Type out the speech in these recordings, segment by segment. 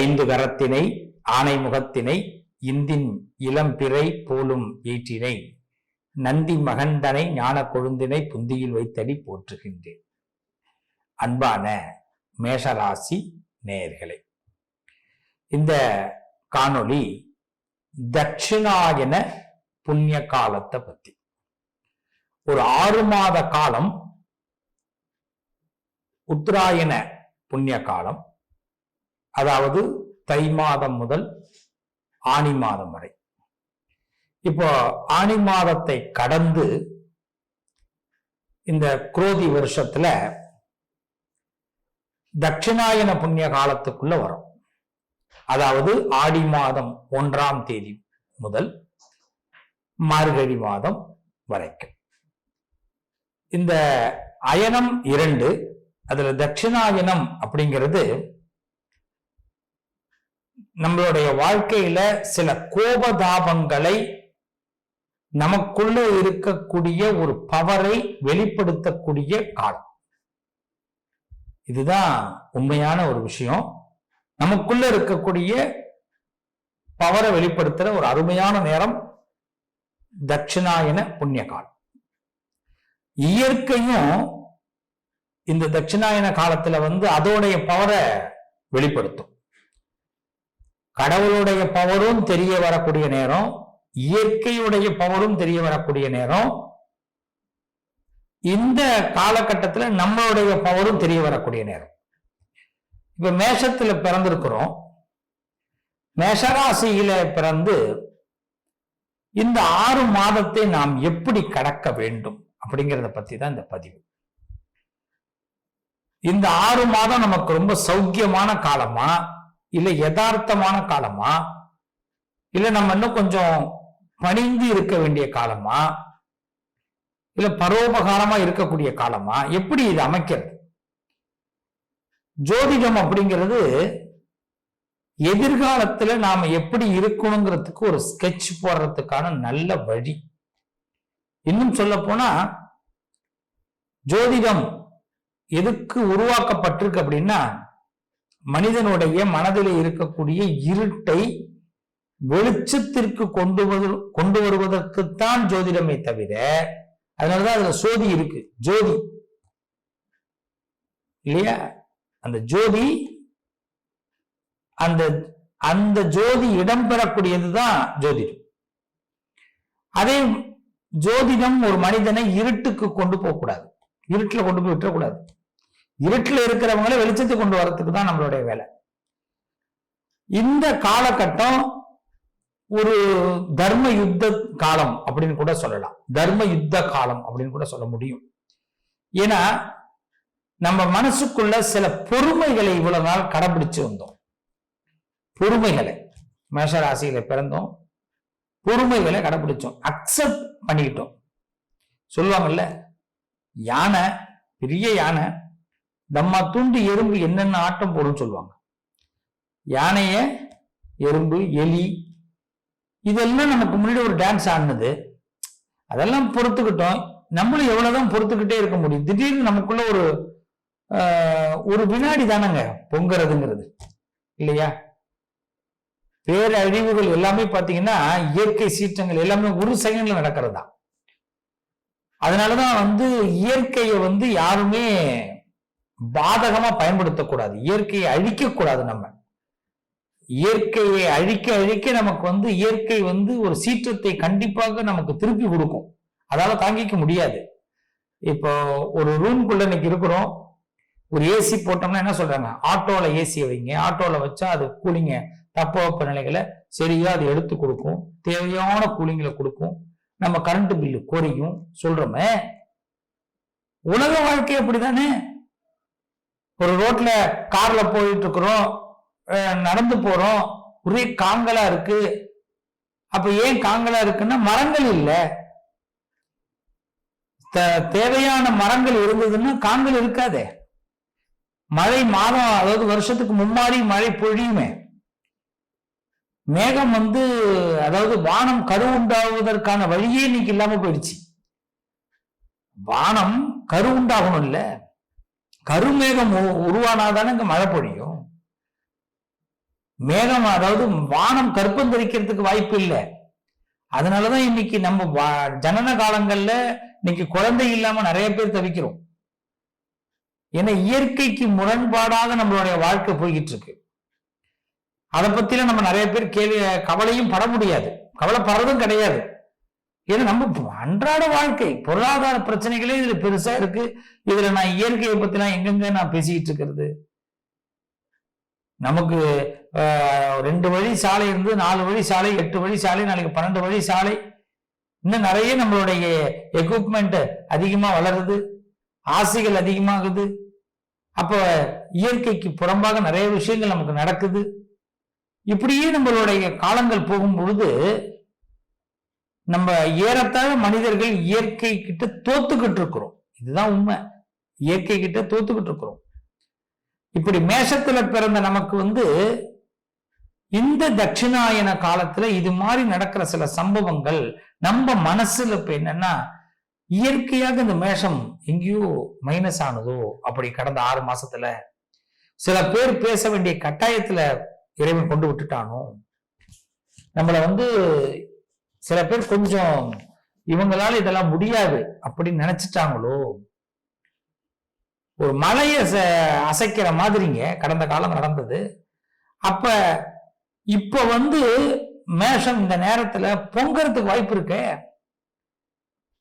ஐந்து கரத்தினை ஆனை முகத்தினை இந்தின் இளம்பிறை போலும் ஈற்றினை நந்தி மகந்தனை ஞான கொழுந்தினை புந்தியில் வைத்தடி போற்றுகின்றேன். அன்பான மேஷராசி நேயர்களே இந்த காணொளி தட்சிணாயன புண்ணிய காலத்தை பத்தி. ஒரு ஆறு மாத காலம் உத்தராயண புண்ணிய காலம் அதாவது தை மாதம் முதல் ஆனி மாதம் வரை. இப்போ ஆனி மாதத்தை கடந்து இந்த குரோதி வருஷத்துல தட்சிணாயன புண்ணிய காலத்துக்குள்ள வரும். அதாவது ஆடி மாதம் ஒன்றாம் தேதி முதல் மார்கழி மாதம் வரைக்கும். இந்த அயனம் இரண்டு அதுல தட்சிணாயனம் அப்படிங்கிறது நம்மளுடைய வாழ்க்கையில சில கோபதாபங்களை நமக்குள்ள இருக்கக்கூடிய ஒரு பவரை வெளிப்படுத்தக்கூடிய காலம். இதுதான் உண்மையான ஒரு விஷயம். நமக்குள்ள இருக்கக்கூடிய பவரை வெளிப்படுத்துற ஒரு அருமையான நேரம் தட்சிணாயன புண்ணிய காலம். இயற்கையும் இந்த தட்சிணாயன காலத்துல வந்து அதோடைய பவரை வெளிப்படுத்தும். கடவுளுடைய பவரும் தெரிய வரக்கூடிய நேரம் இயற்கையுடைய பவரும் தெரிய வரக்கூடிய நேரம். இந்த காலகட்டத்துல நம்மளுடைய பவரும் தெரிய வரக்கூடிய நேரம். இப்ப மேஷத்துல பிறந்திருக்கிறோம். மேஷராசியில பிறந்து இந்த ஆறு மாதத்தை நாம் எப்படி கடக்க வேண்டும் அப்படிங்கிறத பத்தி தான் இந்த பதிவு. இந்த ஆறு மாதம் நமக்கு ரொம்ப சௌக்கியமான காலமா? இல்ல யதார்த்தமான காலமா? இல்ல நம்ம இன்னும் கொஞ்சம் பணிந்து இருக்க வேண்டிய காலமா? இல்ல பரோபகாரமா இருக்கக்கூடிய காலமா? எப்படி இது அமைக்கிறது? ஜோதிடம் அப்படிங்கிறது எதிர்காலத்துல நாம எப்படி இருக்கணுங்கிறதுக்கு ஒரு ஸ்கெட்ச் போடுறதுக்கான நல்ல வழி. இன்னும் சொல்ல போனா ஜோதிடம் எதுக்கு உருவாக்கப்பட்டிருக்கு அப்படின்னா மனிதனுடைய மனதில் இருக்கக்கூடிய இருட்டை வெளிச்சத்திற்கு கொண்டு கொண்டு வருவதற்குத்தான் ஜோதிடமே தவிர அதனாலதான் அதுல சோதி இருக்கு ஜோதி. இல்லையா? அந்த ஜோதி அந்த அந்த ஜோதி இடம்பெறக்கூடியதுதான் ஜோதிடம். அதே ஜோதிடம் ஒரு மனிதனை இருட்டுக்கு கொண்டு போகக்கூடாது. இருட்டுல கொண்டு போய் விட்டுறக்கூடாது. இருட்டில் இருக்கிறவங்கள வெளிச்சத்தை கொண்டு வரத்துக்கு தான் நம்மளுடைய வேலை. இந்த காலகட்டம் ஒரு தர்ம யுத்த காலம் அப்படின்னு கூட சொல்லலாம். தர்ம யுத்த காலம் அப்படின்னு கூட சொல்ல முடியும். ஏன்னா நம்ம மனசுக்குள்ள சில பொறுமைகளை இவ்வளவு நாள் கடைபிடிச்சு வந்தோம். பொறுமைகளை. மேஷராசியில பிறந்தோம். பொறுமைகளை கடைபிடிச்சோம். அக்செப்ட் பண்ணிக்கிட்டோம். சொல்லுவாங்கல்ல யானை பெரிய யானை நம்ம துண்டு எறும்பு என்னென்ன ஆட்டம் போடும் சொல்லுவாங்க. யானைய எறும்பு எலி இதெல்லாம் நமக்கு முன்னாடி ஒரு டான்ஸ் ஆடினது. அதெல்லாம் பொறுத்துக்கிட்டோம். நம்மளும் எவ்வளவுதான் பொறுத்துக்கிட்டே இருக்க முடியும். திடீர்னு நமக்குள்ள ஒரு ஒரு வினாடி தானங்க பொங்குறதுங்கிறது. இல்லையா? பேரழிவுகள் எல்லாமே பாத்தீங்கன்னா இயற்கை சீற்றங்கள் எல்லாமே ஒரு செகண்ட்ல நடக்கிறது தான் அதனாலதான் வந்து இயற்கையை வந்து யாருமே பாதகமா பயன்படுத்தக்கூடாது. இயற்கையை அழிக்க கூடாது நம்ம. இயற்கையை அழிக்க அழிக்க நமக்கு வந்து இயற்கை வந்து ஒரு சீற்றத்தை கண்டிப்பாக நமக்கு திருப்பி கொடுக்கும். அதால தாங்கிக்க முடியாது. இப்போ ஒரு ரூம்குள்ள இன்னைக்கு இருக்கிறோம். ஒரு ஏசி போட்டோம்னா என்ன சொல்றாங்க? ஆட்டோல ஏசியை வைங்க. ஆட்டோல வச்சா அது கூலிங்க. தப்ப நிலைகளை சரியா அது எடுத்து கொடுக்கும். தேவையான கூலிங்களை கொடுக்கும். நம்ம கரண்ட் பில்லு குறையும் சொல்றோமே. உலக வாழ்க்கை அப்படிதானே? ஒரு ரோட்ல கார்ல போயிட்டு இருக்கிறோம். நடந்து போறோம். ஒரே காங்கலா இருக்கு. அப்ப ஏன் காங்கலா இருக்குன்னா மரங்கள் இல்லை. த- தேவையான மரங்கள் இருந்ததுன்னா காங்கல் இருக்காதே. மழை மாதம் அதாவது வருஷத்துக்கு மும்மாறி மழை பொழியுமே. மேகம் வந்து அதாவது வானம் கருவுண்டாவதற்கான வழியே இன்னைக்கு இல்லாம போயிடுச்சு. வானம் கரு இல்லை கருமேகம் உ- உருவானாதானே இங்க மழை பொழியும். மேகம் அதாவது வானம் கருப்பந்தரிக்கிறதுக்கு வாய்ப்பு இல்லை. அதனாலதான் இன்னைக்கு நம்ம ஜனன காலங்கள்ல இன்னைக்கு குழந்தை இல்லாம நிறைய பேர் தவிக்கிறோம். ஏன்னா இயற்கைக்கு முரண்பாடாக நம்மளுடைய வாழ்க்கை போய்கிட்டு இருக்கு அதை பத்தில நம்ம நிறைய பேர் கேள்வி கவலையும் பட முடியாது. கவலைப்படுறதும் கிடையாது. ஏன்னா நம்ம அன்றாட வாழ்க்கை பொருளாதார பிரச்சனைகளே இதுல பெருசா இருக்கு. இதுல நான் இயற்கையை பத்திலாம் எங்கெங்க நான் பேசிக்கிட்டு இருக்கிறது? நமக்கு ரெண்டு வழி சாலை இருந்து நாலு வழி சாலை எட்டு வழி சாலை நாளைக்கு பன்னெண்டு வழி சாலை. இன்னும் நிறைய நம்மளுடைய எக்யூப்மெண்ட் அதிகமா வளருது. ஆசைகள் அதிகமாகுது. அப்போ இயற்கைக்கு புறம்பாக நிறைய விஷயங்கள் நமக்கு நடக்குது. இப்படியே நம்மளுடைய காலங்கள் போகும் பொழுது நம்ம ஏறத்தாழ மனிதர்கள் இயற்கை கிட்ட தோத்துக்கிட்டு இருக்கிறோம். இதுதான் உண்மை. இயற்கை கிட்ட தோத்துக்கிட்டு இருக்கிறோம். இப்படி மேஷத்துல பிறந்த நமக்கு வந்து இந்த தட்சிணாயன காலத்துல இது மாதிரி நடக்கிற சில சம்பவங்கள் நம்ம மனசுல இப்ப என்னன்னா இயற்கையாக இந்த மேஷம் எங்கேயோ மைனஸ் ஆனதோ அப்படி கடந்த ஆறு மாசத்துல சில பேர் பேச வேண்டிய கட்டாயத்துல இறைவன் கொண்டு விட்டுட்டானோ நம்மளை வந்து சில பேர் கொஞ்சம் இவங்களால இதெல்லாம் முடியாது அப்படின்னு நினைச்சிட்டாங்களோ? ஒரு மலையை ச- அசைக்கிற மாதிரிங்க. கடந்த காலம் நடந்தது. அப்ப இப்ப வந்து மேஷம் இந்த நேரத்துல பொங்கறதுக்கு வாய்ப்பு இருக்க?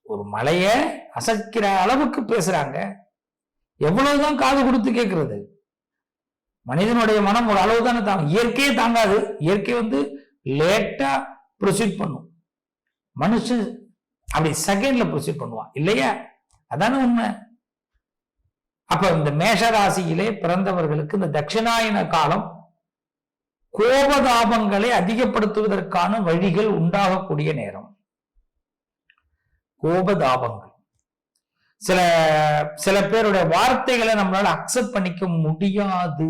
ஒரு மலைய அசைக்கிற அளவுக்கு பேசுறாங்க. எவ்வளவுதான் காது கொடுத்து கேட்கறது மனிதனுடைய மனம் ஒரு அளவு தானே தாங்கும். இயற்கையே தாங்காது. இயற்கை வந்து லேட்டா ப்ரொசீட் பண்ணும். மனுஷன் அப்படி செகண்ட்ல ப்ரொசீட் பண்ணுவான். இல்லையா? அதான உண்மை. அப்ப இந்த மேஷராசியிலே பிறந்தவர்களுக்கு இந்த தட்சிணாயன காலம் கோபதாபங்களை அதிகப்படுத்துவதற்கான வழிகள் உண்டாகக்கூடிய நேரம். கோபதாபங்கள். சில சில பேருடைய வார்த்தைகளை நம்மளால அக்செப்ட் பண்ணிக்க முடியாது.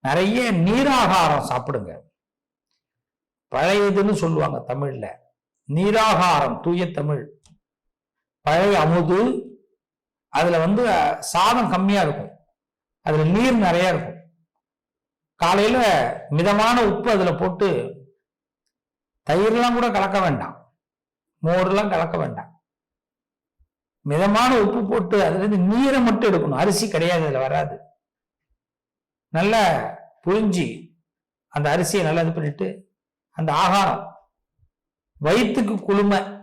நிறைய நீராகாரம் சாப்பிடுங்க. பழையதுன்னு சொல்லுவாங்க தமிழ்ல. நீராகாரம் தூய தமிழ். பழைய அமுது அதுல வந்து சாதம் கம்மியா இருக்கும். அதுல நீர் நிறைய இருக்கும். காலையில மிதமான உப்பு அதுல போட்டு தயிர்லாம் கூட கலக்க வேண்டாம். மோர்லாம் கலக்க வேண்டாம். மிதமான உப்பு போட்டு அதுலேருந்து நீரை மட்டும் எடுக்கணும். அரிசி கிடையாது அதில் வராது. நல்லா புழிஞ்சி அந்த அரிசியை நல்லா இது பண்ணிட்டு அந்த ஆகாரம் வயிற்றுக்கு குளுமை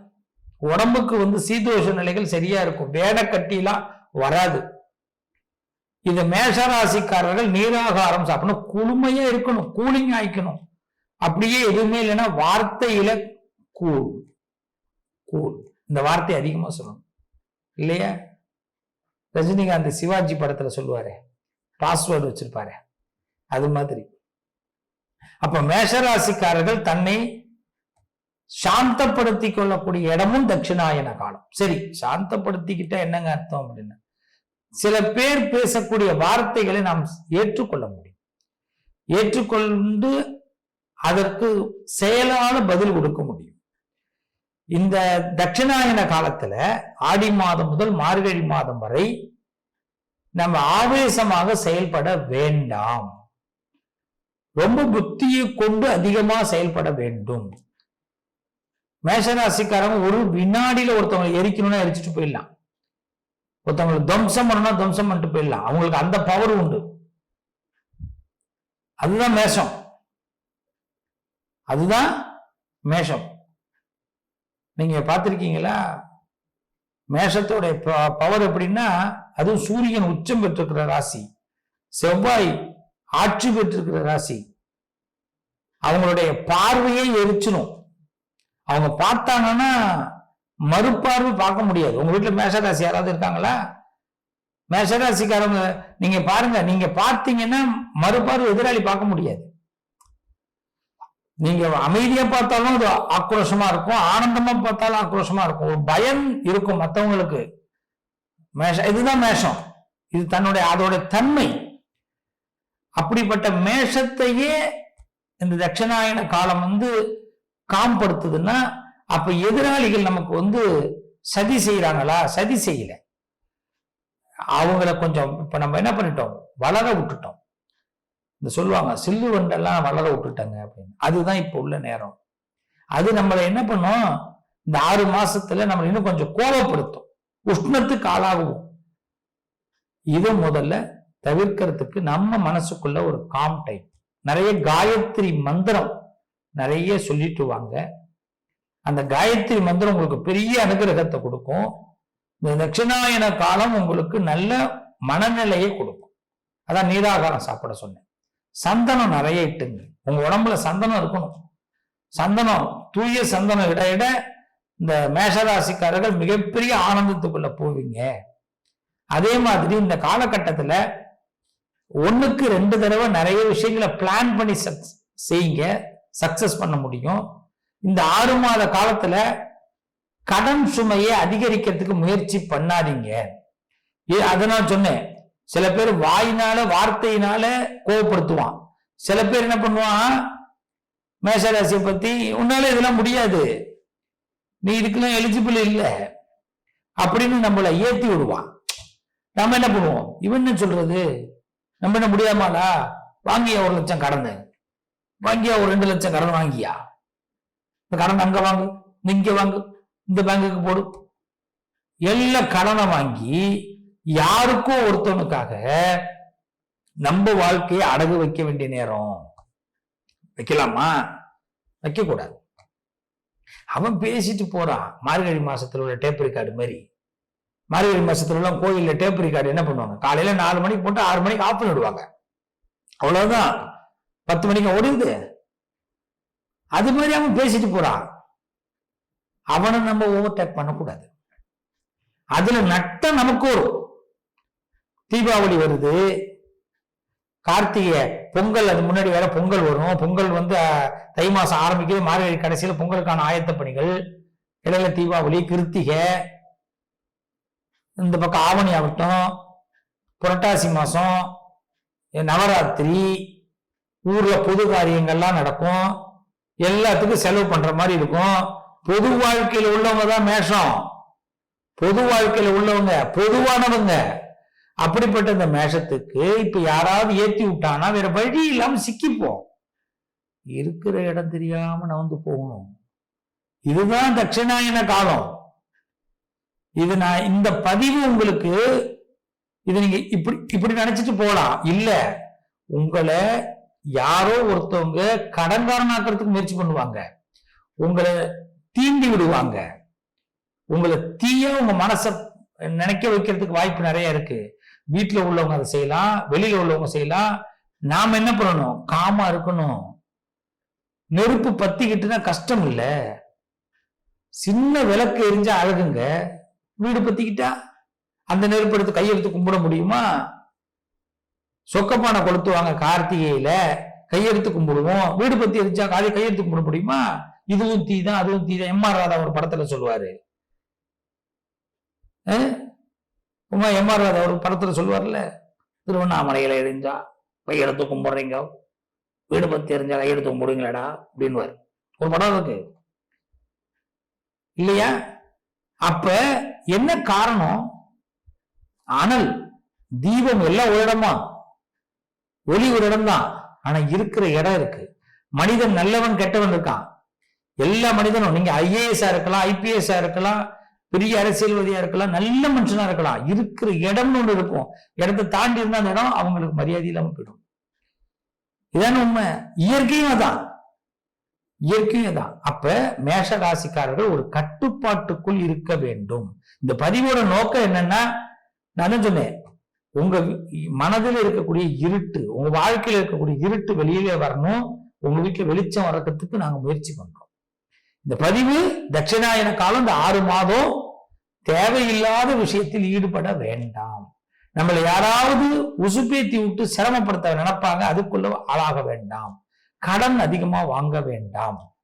உடம்புக்கு வந்து சீதோஷ நிலைகள் சரியா இருக்கும். வேடக்கட்டிலாம் வராது. இந்த மேஷராசிக்காரர்கள் நீராகாரம் சாப்பிடணும். குளுமையா இருக்கணும் கூலிங் ஆயிக்கணும். அப்படியே எதுவுமே இல்லைன்னா வார்த்தையில கூல் கூல் இந்த வார்த்தை அதிகமா சொல்லணும். இல்லையா? ரஜினிகாந்த் சிவாஜி படத்துல சொல்லுவாரு பாஸ்வேர்டு வச்சிருப்பாரு. அது மாதிரி. அப்ப மேஷராசிக்காரர்கள் தன்னை சாந்தப்படுத்தி கொள்ளக்கூடிய இடமும் தட்சிணாயன காலம். சரி சாந்தப்படுத்திக்கிட்டா என்னங்க அர்த்தம் அப்படின்னு? சில பேர் பேசக்கூடிய வார்த்தைகளை நாம் ஏற்றுக்கொள்ள முடியும். ஏற்றுக்கொண்டு அதற்கு செயலான பதில் கொடுக்க முடியும். இந்த தட்சிணாயன காலத்துல ஆடி மாதம் முதல் மார்கழி மாதம் வரை நம்ம ஆவேசமாக செயல்பட வேண்டாம். ரொம்ப புத்தியை கொண்டு அதிகமா செயல்பட வேண்டும். மேஷராசிக்காரங்க ஒரு வினாடியில ஒருத்தவங்களை எரிக்கணும்னா எரிச்சிட்டு போயிடலாம். ஒருத்தவங்களை துவம்சம் பண்ணணும்னா துவம்சம் பண்ணிட்டு போயிடலாம். அவங்களுக்கு அந்த பவர் உண்டு. அதுதான் மேஷம். அதுதான் மேஷம். நீங்க பார்த்திருக்கீங்களா? மேஷத்தோட பவர் எப்படின்னா அதுவும் சூரியன் உச்சம் பெற்றிருக்கிற ராசி. செவ்வாய் ஆட்சி பெற்றிருக்கிற ராசி. அவங்களுடைய பார்வையை எரிச்சிடும் அவங்க பார்த்தாங்கன்னா மறுபார்வை பார்க்க முடியாது. உங்க வீட்டுல மேஷராசி யாராவது இருக்காங்களா? மேஷராசிக்காரங்க நீங்க பாருங்க நீங்க பார்த்தீங்கன்னா மறுபார்வை எதிராளி பார்க்க முடியாது. நீங்க அமைதியா பார்த்தாலும் அது ஆக்ரோஷமா இருக்கும் ஆனந்தமா பார்த்தாலும் ஆக்ரோஷமா இருக்கும். ஒரு பயம் இருக்கும் மற்றவங்களுக்கு மேஷம் இதுதான் மேஷம். இது தன்னுடைய அதோட தன்மை. அப்படிப்பட்ட மேஷத்தையே இந்த தட்சிணாயன காலம் வந்து காம்படுத்துதுன்னா அப்ப எதிராளிகள் நமக்கு வந்து சதி செய்யறாங்களா சதி செய்யல. அவங்கள கொஞ்சம் இப்ப நம்ம என்ன பண்ணிட்டோம்? வளர விட்டுட்டோம். இந்த சொல்லுவாங்க சில்லு வண்டெல்லாம் வளர விட்டுட்டாங்க அப்படின்னு. அதுதான் இப்போ உள்ள நேரம். அது நம்மளை என்ன பண்ணும்? இந்த ஆறு மாசத்துல நம்மளை இன்னும் கொஞ்சம் கோபப்படுத்தும். உஷ்ணத்துக்கு ஆளாகுவோம். இதை முதல்ல தவிர்க்கிறதுக்கு நம்ம மனசுக்குள்ள ஒரு காம் டைம் நிறைய காயத்ரி மந்திரம் நிறைய சொல்லிட்டு வாங்க அந்த காயத்ரி மந்திரம் உங்களுக்கு பெரிய அனுகிரகத்தை கொடுக்கும். இந்த தட்சிணாயன காலம் உங்களுக்கு நல்ல மனநிலையை கொடுக்கும். அதான் நீராகாரம் சாப்பிட சொன்னேன். சந்தனம் நிறைய இட்டுங்க. உங்க உடம்புல சந்தனம் இருக்கணும். சந்தனம் தூய சந்தனம் இட இட இந்த மேஷராசிக்காரர்கள் மிகப்பெரிய ஆனந்தத்துக்குள்ள போவீங்க. அதே மாதிரி இந்த காலகட்டத்துல ஒண்ணுக்கு ரெண்டு தடவை நிறைய விஷயங்களை பிளான் பண்ணி செய்யுங்க. சக்சஸ் பண்ண முடியும். இந்த ஆறு மாத காலத்துல கடன் சுமையை அதிகரிக்கிறதுக்கு முயற்சி பண்ணாதீங்க. ஏ- அதை நான் சொன்னேன். சில பேர் வாயினால வார்த்தையினால கோவப்படுத்துவான். சில பேர் என்ன பண்ணுவான்? மேஷராசியை பத்தி உன்னால இதெல்லாம் முடியாது. நீ இதுக்கெல்லாம் எலிஜிபிள் இல்லை. அப்படின்னு நம்மளை ஏத்தி விடுவான். நம்ம என்ன பண்ணுவோம்? இவன் என்ன சொல்றது? நம்ம என்ன முடியாமலா? வாங்கி ஒரு லட்சம் கடந்து வாங்கியா? ஒரு ரெண்டு லட்சம் கடன் வாங்கியா? இந்த கடன் அங்க வாங்கு இங்க வாங்கு இந்த பேங்குக்கு போடு. எல்லா கடனை வாங்கி யாருக்கோ ஒருத்தவனுக்காக நம்ம வாழ்க்கையை அடகு வைக்க வேண்டிய நேரம். வைக்கலாமா? வைக்க கூடாது அவன் பேசிட்டு போறான். மார்கழி மாசத்துல உள்ள டேப் ரெக்கார்டு மாதிரி மார்கழி மாசத்துல உள்ள கோயில்ல டேப் ரெக்கார்டு என்ன பண்ணுவாங்க? காலையில நாலு மணிக்கு போட்டு ஆறு மணிக்கு ஆஃப் பண்ணிடுவாங்க. அவ்வளவுதான். பத்து மணிக்கு ஓடிடுது. அது மாதிரி அவன் பேசிட்டு போறான். அவனை நம்ம ஓவர்டேக் பண்ணக்கூடாது. அதுல நட்டம் நமக்கு வரும். தீபாவளி வருது. கார்த்திகை பொங்கல் அது முன்னாடி வேற பொங்கல் வரும். பொங்கல் வந்து தை மாசம் ஆரம்பிக்கிறது மார்கழி கடைசியில் பொங்கலுக்கான ஆயத்த பணிகள் இடையில தீபாவளி கிருத்திகை இந்த பக்கம் ஆவணி ஆகட்டும் புரட்டாசி மாசம் நவராத்திரி ஊர்ல பொது காரியங்கள்லாம் நடக்கும். எல்லாத்துக்கும் செலவு பண்ற மாதிரி இருக்கும். பொது வாழ்க்கையில உள்ளவங்க தான் மேஷம். பொது வாழ்க்கையில உள்ளவங்க பொதுவானவங்க. அப்படிப்பட்ட இந்த மேஷத்துக்கு இப்ப யாராவது ஏத்தி விட்டானா வேற வழி இல்லாம சிக்கிப்போம். இருக்கிற இடம் தெரியாம நவந்து போகணும். இதுதான் தட்சிணாயன காலம். இது நான் இந்த பதிவு உங்களுக்கு இது நீங்க இப்படி இப்படி நினைச்சிட்டு போகலாம். இல்ல உங்களை யாரோ ஒருத்தவங்க கடன்காரனாக்கிறதுக்கு முயற்சி பண்ணுவாங்க. உங்களை தீண்டி விடுவாங்க. உங்களை தீய உங்க மனசை நினைக்க வைக்கிறதுக்கு வாய்ப்பு நிறைய இருக்கு. வீட்டில் உள்ளவங்க அதை செய்யலாம் வெளியில உள்ளவங்க செய்யலாம். நாம என்ன பண்ணணும்? காமா இருக்கணும். நெருப்பு பத்திக்கிட்டுனா கஷ்டம் இல்லை. சின்ன விளக்கு எரிஞ்சா அழகுங்க. வீடு பத்திக்கிட்டா அந்த நெருப்பு எடுத்து கையெடுத்து கும்பிட முடியுமா? சொக்கப்பானை கொளுத்துவாங்க கார்த்திகையில கையெடுத்து கும்பிடுவோம். வீடு பத்தி எரிச்சா காதை கையெடுத்து கும்பிட முடியுமா? இதுவும் தீ தான் அதுவும் தீ தான். எம் ஆர் ராதா ஒரு படத்துல சொல்லுவாரு. அஹ்? உமா எம் ஆர் ராதா ஒரு படத்துல சொல்லுவார்ல? திருவண்ணாமலையில எரிஞ்சா கையெடுத்து கும்பிடுறீங்க. வீடு பத்தி எரிஞ்சா கையெடுத்து கும்பிடுங்களேடா அப்படின்னுவாரு. ஒரு படம் இருக்கு. இல்லையா? அப்ப என்ன காரணம்? அனல் தீபம் எல்லாம் உயரமா ஒளி ஒரு இடம் தான். ஆனா இருக்கிற இடம் இருக்கு. மனிதன் நல்லவன் கெட்டவன் இருக்கான். எல்லா மனிதனும் நீங்க ஐஏஎஸ்ஆ இருக்கலாம் ஐபிஎஸ்ஆ இருக்கலாம் பெரிய அரசியல்வாதியா இருக்கலாம் நல்ல மனுஷனா இருக்கலாம். இருக்கிற இடம்னு ஒன்று இருக்கும். இடத்தை தாண்டி இருந்தா அந்த இடம் அவங்களுக்கு மரியாதை இல்லாம போயிடும். இதான உண்மை. இயற்கையும் அதான். இயற்கையும் அதான். அப்ப மேஷ ராசிக்காரர்கள் ஒரு கட்டுப்பாட்டுக்குள் இருக்க வேண்டும். இந்த பதிவோட நோக்கம் என்னன்னா நான் தான் சொன்னேன். உங்க மனதில் இருக்கக்கூடிய இருட்டு உங்க வாழ்க்கையில இருக்கக்கூடிய இருட்டு வெளியிலே வரணும். உங்க வெளிச்சம் வரக்கிறதுக்கு நாங்க முயற்சி பண்றோம். இந்த பதிவு தட்சிணாயன காலம் இந்த ஆறு மாதம் தேவையில்லாத விஷயத்தில் ஈடுபட வேண்டாம். நம்மளை யாராவது உசுப்பேத்தி விட்டு சிரமப்படுத்த நினைப்பாங்க அதுக்குள்ள ஆளாக வேண்டாம். கடன் அதிகமா வாங்க வேண்டாம்.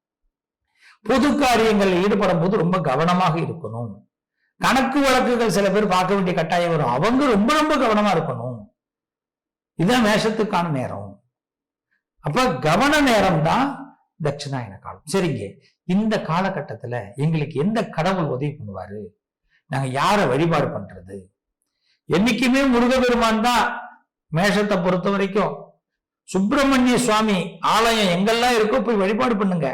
பொது காரியங்களில் ஈடுபடும் போது ரொம்ப கவனமாக இருக்கணும். கணக்கு வழக்குகள் சில பேர் பார்க்க வேண்டிய கட்டாயம் வரும். அவங்க ரொம்ப ரொம்ப கவனமா இருக்கணும். இதுதான் மேஷத்துக்கான நேரம். அப்ப கவன நேரம் தான் தட்சிணாயன காலம். சரிங்க. இந்த காலகட்டத்துல எங்களுக்கு எந்த கடவுள் உதவி பண்ணுவாரு? நாங்க யாரை வழிபாடு பண்றது? என்னைக்குமே முருகபெருமான் தான் மேஷத்தை பொறுத்த வரைக்கும். சுப்பிரமணிய சுவாமி ஆலயம் எங்கெல்லாம் இருக்கோ போய் வழிபாடு பண்ணுங்க.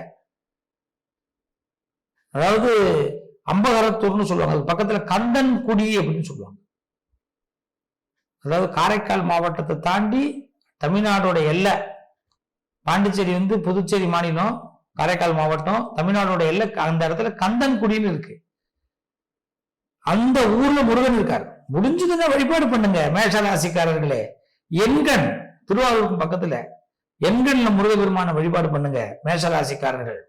அதாவது அம்பகரத்தூர்னு சொல்லுவாங்க. அது பக்கத்துல கந்தன் குடி அப்படின்னு சொல்லுவாங்க. அதாவது காரைக்கால் மாவட்டத்தை தாண்டி தமிழ்நாடோட எல்லை பாண்டிச்சேரி வந்து புதுச்சேரி மாநிலம் காரைக்கால் மாவட்டம் தமிழ்நாடோட எல்லை அந்த இடத்துல கந்தன் குடின்னு இருக்கு. அந்த ஊர்ல முருகன் இருக்கார். முடிஞ்சதுன்னா வழிபாடு பண்ணுங்க மேஷராசிக்காரர்களே. எண்கண் திருவாரூருக்கு பக்கத்துல எண்கண்ல முருகபெருமான வழிபாடு பண்ணுங்க மேஷராசிக்காரர்கள்.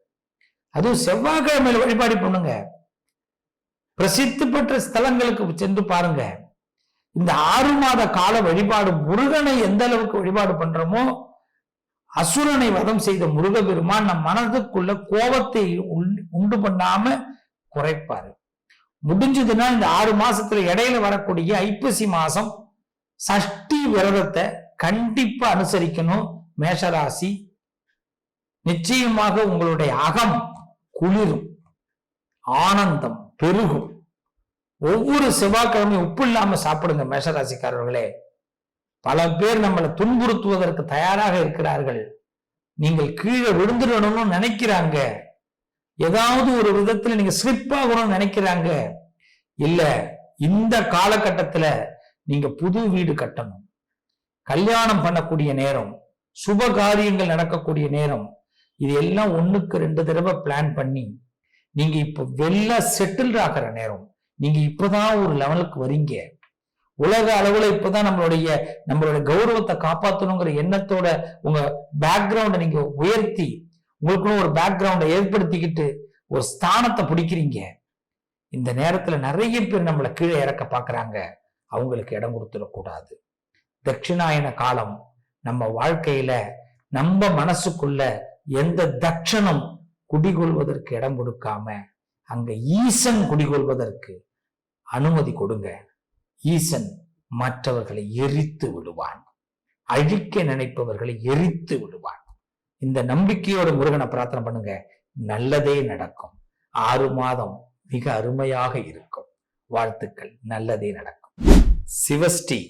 அதுவும் செவ்வாய்க்கிழமையில வழிபாடு பண்ணுங்க. பிரசித்தி பெற்ற ஸ்தலங்களுக்கு சென்று பாருங்க. இந்த ஆறு மாத கால வழிபாடு முருகனை எந்த அளவுக்கு வழிபாடு பண்றோமோ அசுரனை வதம் செய்த முருகபெருமான் நம் மனதுக்குள்ள கோபத்தை உண்டு பண்ணாம குறைப்பாரு. முடிஞ்சதுன்னா இந்த ஆறு மாசத்துல இடையில வரக்கூடிய ஐப்பசி மாசம் சஷ்டி விரதத்தை கண்டிப்பா அனுசரிக்கணும். மேஷராசி நிச்சயமாக உங்களுடைய அகம் குளிரும். ஆனந்தம். பெருகும். ஒவ்வொரு செவ்வாய்க்கிழமையும் உப்பு இல்லாம சாப்பிடுங்க மேஷராசிக்காரர்களே. பல பேர் நம்மளை துன்புறுத்துவதற்கு தயாராக இருக்கிறார்கள். நீங்கள் கீழே விழுந்துடணும்னு நினைக்கிறாங்க. ஏதாவது ஒரு விதத்துல நீங்க ஸ்லிப் ஆகணும்னு நினைக்கிறாங்க. இல்ல இந்த காலகட்டத்துல நீங்க புது வீடு கட்டணும். கல்யாணம் பண்ணக்கூடிய நேரம் சுப காரியங்கள் நடக்கக்கூடிய நேரம் இது எல்லாம் ஒண்ணுக்கு ரெண்டு தடவை பிளான் பண்ணி நீங்க இப்ப வெளில செட்டில் ஆகிற நேரம். நீங்க இப்பதான் ஒரு லெவலுக்கு வரீங்க உலக அளவுல இப்பதான் நம்மளுடைய நம்மளுடைய கௌரவத்தை காப்பாத்தணுங்கிற எண்ணத்தோட உங்க பேக்ரவுண்டை நீங்க உயர்த்தி உங்களுக்குன்னு ஒரு பேக்ரவுண்டை ஏற்படுத்திக்கிட்டு ஒரு ஸ்தானத்தை பிடிக்கிறீங்க. இந்த நேரத்துல நிறைய பேர் நம்மளை கீழே இறக்க பாக்குறாங்க. அவங்களுக்கு இடம் கொடுத்துடக்கூடாது. தட்சிணாயன காலம் நம்ம வாழ்க்கையில நம்ம மனசுக்குள்ள எந்த தட்சணம் குடிகொள்வதற்கு இடம் கொடுக்காம அங்க ஈசன் குடிகொள்வதற்கு அனுமதி கொடுங்க. ஈசன் மற்றவர்களை எரித்து விடுவான். அழிக்க நினைப்பவர்களை எரித்து விடுவான். இந்த நம்பிக்கையோட முருகனை பிரார்த்தனை பண்ணுங்க. நல்லதே நடக்கும். ஆறு மாதம் மிக அருமையாக இருக்கும். வாழ்த்துக்கள். நல்லதே நடக்கும். சிவஸ்ரீ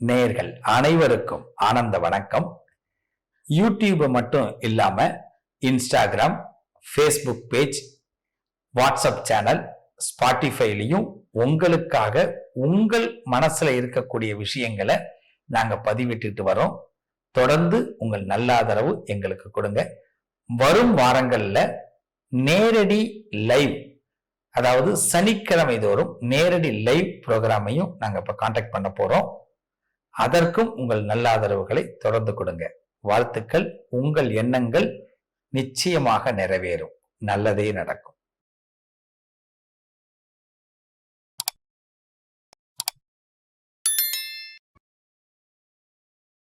நேர்கள் அனைவருக்கும் ஆனந்த வணக்கம். யூடியூப் மட்டும் இல்லாம Instagram Facebook page WhatsApp channel ஸ்பாட்டிஃபைலையும் உங்களுக்காக உங்கள் மனசுல இருக்கக்கூடிய விஷயங்களை நாங்க பதிவிட்டுட்டு வரோம். தொடர்ந்து உங்கள் நல்ல ஆதரவு எங்களுக்கு கொடுங்க. வரும் வாரங்கள்ல நேரடி லைவ் அதாவது சனிக்கிழமை தோறும் நேரடி லைவ் ப்ரோக்ராமையும் நாங்க இப்ப காண்டாக்ட் பண்ண போறோம். அதற்கும் உங்கள் நல்ல ஆதரவுகளை தொடர்ந்து கொடுங்க. வாழ்த்துக்கள் உங்கள் எண்ணங்கள் நிச்சயமாக நிறைவேறும். நல்லதே நடக்கும்.